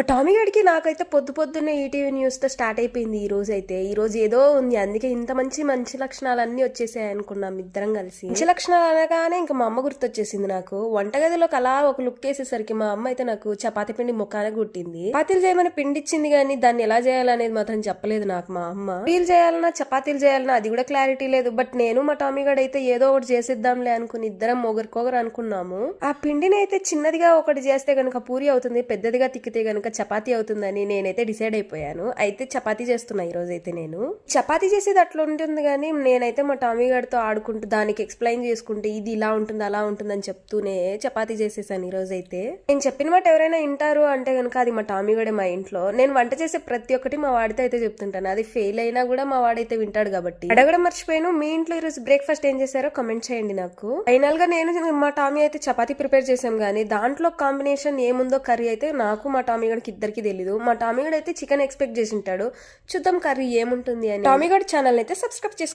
మా టామీ గడికి నాకైతే పొద్దు పొద్దున్నే ఈటీవీ న్యూస్తో స్టార్ట్ అయిపోయింది ఈ రోజు అయితే. ఈ రోజు ఏదో ఉంది. అందుకే ఇంత మంచి మంచి లక్షణాలు అన్ని వచ్చేసాయి అనుకున్నాం ఇద్దరం కలిసి. మంచి లక్షణాలు అనగానే ఇంకా మా అమ్మ గుర్తొచ్చేసింది నాకు. వంటగదిలోకి అలా ఒక లుక్ వేసేసరికి మా అమ్మ అయితే నాకు చపాతీ పిండి ముఖాన గుట్టింది చపాతీలు చేయమని పిండి ఇచ్చింది కానీ దాన్ని ఎలా చేయాలనేది మాత్రం చెప్పలేదు నాకు మా అమ్మ. పీలు చేయాలన్నా చపాతీలు చేయాలన్నా అది కూడా క్లారిటీ లేదు. బట్ నేను మా టామీ గడ్ అయితే ఏదో ఒకటి చేసిద్దాంలే అనుకుని ఇద్దరం ఒకరికొకరు అనుకున్నాము. ఆ పిండిని అయితే చిన్నదిగా ఒకటి చేస్తే గనుక పూరి అవుతుంది. పెద్దదిగా తిక్కితే గనుక చపాతీ అవుతుందని నేనైతే డిసైడ్ అయిపోయాను. అయితే చపాతీ చేస్తున్నా ఈరోజు అయితే నేను. చపాతీ చేసేది అట్లా ఉంటుంది కానీ నేనైతే మా టామీ గారితో ఆడుకుంటూ దానికి ఎక్స్ప్లెయిన్ చేసుకుంటూ ఇది ఇలా ఉంటుంది అలా ఉంటుంది అని చెప్తూనే చపాతీ చేసేసాను ఈరోజు అయితే నేను చెప్పిన మాట ఎవరైనా వింటారు అంటే కనుక అది మా టామీ గడే మా ఇంట్లో. నేను వంట చేసే ప్రతి ఒక్కటి మా వాడితో అయితే చెప్తుంటాను. అది ఫెయిల్ అయినా కూడా మా వాడైతే వింటాడు కాబట్టి. అడగడం మర్చిపోయాను. మీ ఇంట్లో ఈ రోజు బ్రేక్ఫాస్ట్ ఏం చేశారో కమెంట్ చేయండి నాకు. ఫైనల్గా నేను మా టామీ అయితే చపాతీ ప్రిపేర్ చేసాం కానీ దాంట్లో కాంబినేషన్ ఏముందో కర్రీ అయితే నాకు మా టామీ కి ఇద్దరికి తెలీదు. మా టామీగడ్ అయితే చికెన్ ఎక్స్పెక్ట్ చేసి ఉంటాడు. చూద్దాం కర్రీ ఏముంటుంది అని. టామీగడ్ ఛానల్ అయితే సబ్స్క్రైబ్ చేసుకో